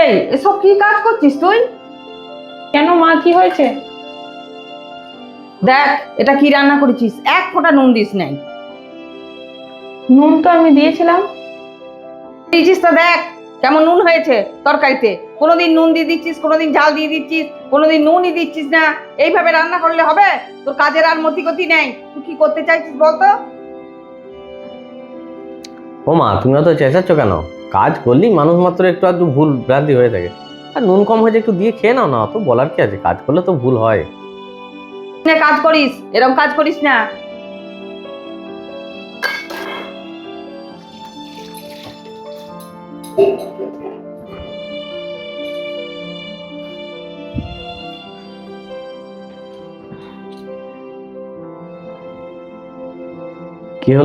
এই এসব কি কাজ করছিস তুই? কেন মা কি হয়েছে? দেখ এটা কি রান্না করেছিস? এক ফোঁটা নুন দিস নাই। নুন তো আমি দিয়েছিলাম। দিয়েছিস তো দেখ। কেমন নুন হয়েছে তরকারিতে? কোনোদিন নুন দিয়ে দিচ্ছিস কোনোদিন ঝাল দিয়ে দিচ্ছিস কোনোদিন নুনই দিচ্ছিস না। এইভাবে রান্না করলে হবে? তোর কাজের আর মতি গতি নেই। তুই কি করতে চাইছিস বলতো? ও মা তুমি অত চেঁচাচ্ছ কেন? কাজ করলেই মানুষ মাত্র একটু আধটু ভুল ভ্রান্তি হয়ে থাকে। আর নুন কম হয়েছে একটু দিয়ে খেয়ে নাও না অত বলার কি আছে? কাজ করলে তো ভুল হয়। কাজ করিস এরকম কাজ করিস না। কি হলো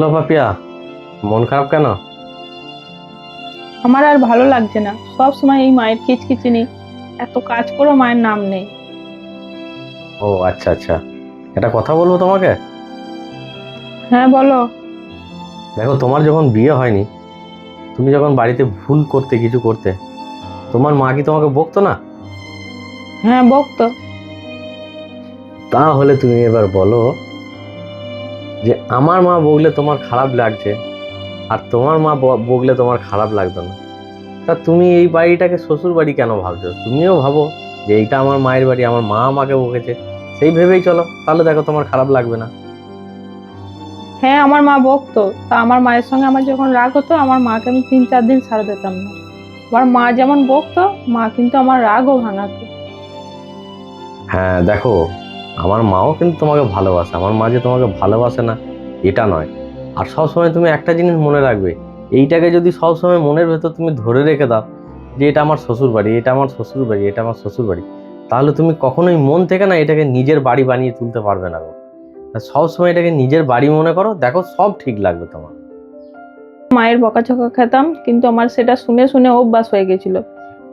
পাপিয়া মন খারাপ কেন? আমার আর ভালো লাগছে না। সব সময় এই মায়ের কিচকিচিনি এত কাজ করেও মায়ের নাম নেই। ও আচ্ছা আচ্ছা। এটা কথা বলব তোমাকে? হ্যাঁ বলো। দেখো তোমার যখন বিয়ে হয়নি তুমি যখন বাড়িতে ভুল করতে কিছু করতে তোমার মা কি তোমাকে বকতো না? হ্যাঁ বকতো। তাহলে তুমি এবার বলো যে আমার মা বকলে তোমার খারাপ লাগছে আর তোমার মা বকলে তোমার খারাপ লাগতো না। তা তুমি এই বাড়িটাকে শ্বশুর বাড়ি কেন ভাবছ? তুমিও ভাবো যে এইটা আমার মায়ের বাড়ি আমার মা আমাকে বকেছে। সেই ভেবেই চলো তাহলে দেখো তোমার খারাপ লাগবে না। হ্যাঁ আমার মা বকতো তা আমার মায়ের সঙ্গে আমার যখন রাগ হতো, আমার মাকে আমি তিন, চার দিন ছাড়া দিতাম না। আমার মা যেমন বকতো মা কিন্তু আমার রাগও ভাঙাতো। হ্যাঁ দেখো, আমার মাও কিন্তু তোমাকে ভালোবাসে। আমার মা যে তোমাকে ভালোবাসে না, এটা নয়। আর সবসময় তুমি একটা জিনিস মনে রাখবে, এইটাকে যদি সবসময় মনের ভেতর তুমি ধরে রেখে দাও, যে এটা আমার শ্বশুর বাড়ি এটা আমার শ্বশুর বাড়ি এটা আমার শ্বশুর বাড়ি তাহলে তুমি কখনোই মন থেকে না এটাকে নিজের বাড়ি বানিয়ে তুলতে পারবে না সবসময় এটাকে নিজের বাড়ি মনে করো দেখো সব ঠিক লাগবে তোমার। মায়ের বকাঝকা খেতাম কিন্তু আমার সেটা শুনে শুনে অভ্যাস হয়ে গেছিল।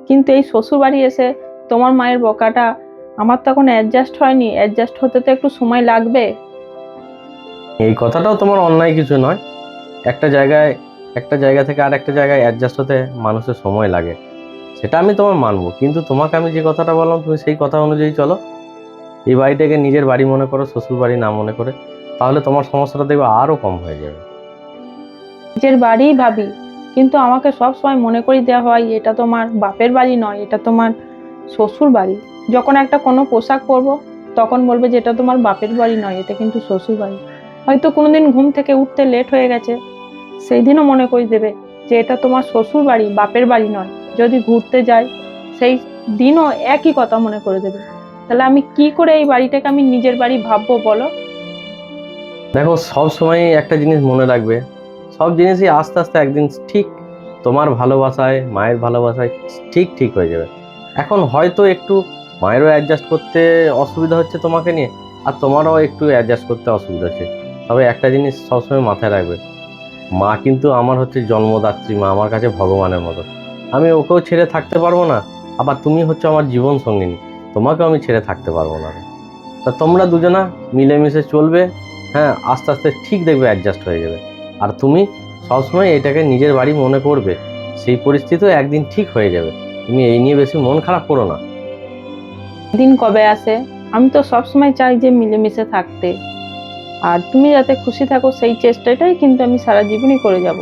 কিন্তু এই শ্বশুর বাড়ি এসে তোমার মায়ের বকাটা আমার তখন অ্যাডজাস্ট হয়নি। অ্যাডজাস্ট হতে তো একটু সময় লাগবে। এই কথাটাও তোমার অন্যায় কিছু নয়। একটা জায়গায় একটা জায়গা থেকে আর একটা জায়গায় অ্যাডজাস্ট হতে মানুষের সময় লাগে। সেটা আমি তোমার মানবো। কিন্তু তোমাকে আমি যে কথাটা বললাম তুমি সেই কথা অনুযায়ী চলো। এই বাড়িটাকে নিজের বাড়ি মনে করো শ্বশুর বাড়ি না মনে করে, তাহলে তোমার সমস্যাটা দেখবে আরও কম হয়ে যাবে। নিজের বাড়িই ভাবি, কিন্তু আমাকে সব সময় মনে করি দেওয়া হয়, এটা তোমার বাপের বাড়ি নয়, এটা তোমার শ্বশুর বাড়ি। যখন একটা কোনো পোশাক পরবো, তখন বলবে যে এটা তোমার বাপের বাড়ি নয়, এটা কিন্তু শ্বশুর বাড়ি। হয়তো কোনোদিন ঘুম থেকে উঠতে লেট হয়ে গেছে, সেই দিনও মনে করি দেবে যে এটা তোমার শ্বশুর বাড়ি, বাপের বাড়ি নয়। যদি ঘুরতে যাই সেই দিনও একই কথা মনে করে দেবে। তাহলে আমি কি করে এই বাড়িটাকে আমি নিজের বাড়ি ভাববো বলো? দেখো, সব সময় একটা জিনিস মনে রাখবে। সব জিনিসই আস্তে আস্তে একদিন ঠিক তোমার ভালোবাসায়, মায়ের ভালোবাসায় ঠিক ঠিক হয়ে যাবে। এখন হয়তো একটু মায়েরও অ্যাডজাস্ট করতে অসুবিধা হচ্ছে তোমাকে নিয়ে, আর তোমারও একটু অ্যাডজাস্ট করতে অসুবিধা হচ্ছে। তবে একটা জিনিস সবসময় মাথায় রাখবে। মা কিন্তু আমার হচ্ছে জন্মদাত্রী মা, আমার কাছে ভগবানের মতো। আমি ওকেও ছেড়ে থাকতে পারব না, আবার তুমি হচ্ছে আমার জীবন সঙ্গিনী। তোমাকেও আমি ছেড়ে থাকতে পারব না। তা তোমরা দুজনা মিলেমিশে চলবে হ্যাঁ আস্তে আস্তে ঠিক দেখবে অ্যাডজাস্ট হয়ে যাবে। আর তুমি সবসময় এটাকে নিজের বাড়ি মনে করবে, সেই পরিস্থিতিও একদিন ঠিক হয়ে যাবে। তুমি এই নিয়ে বেশি মন খারাপ করো না। দিন কবে আসে? আমি তো সবসময় চাই যে মিলেমিশে থাকতে। আর তুমি যাতে খুশি থাকো, সেই চেষ্টাটাই কিন্তু আমি সারা জীবনই করে যাব।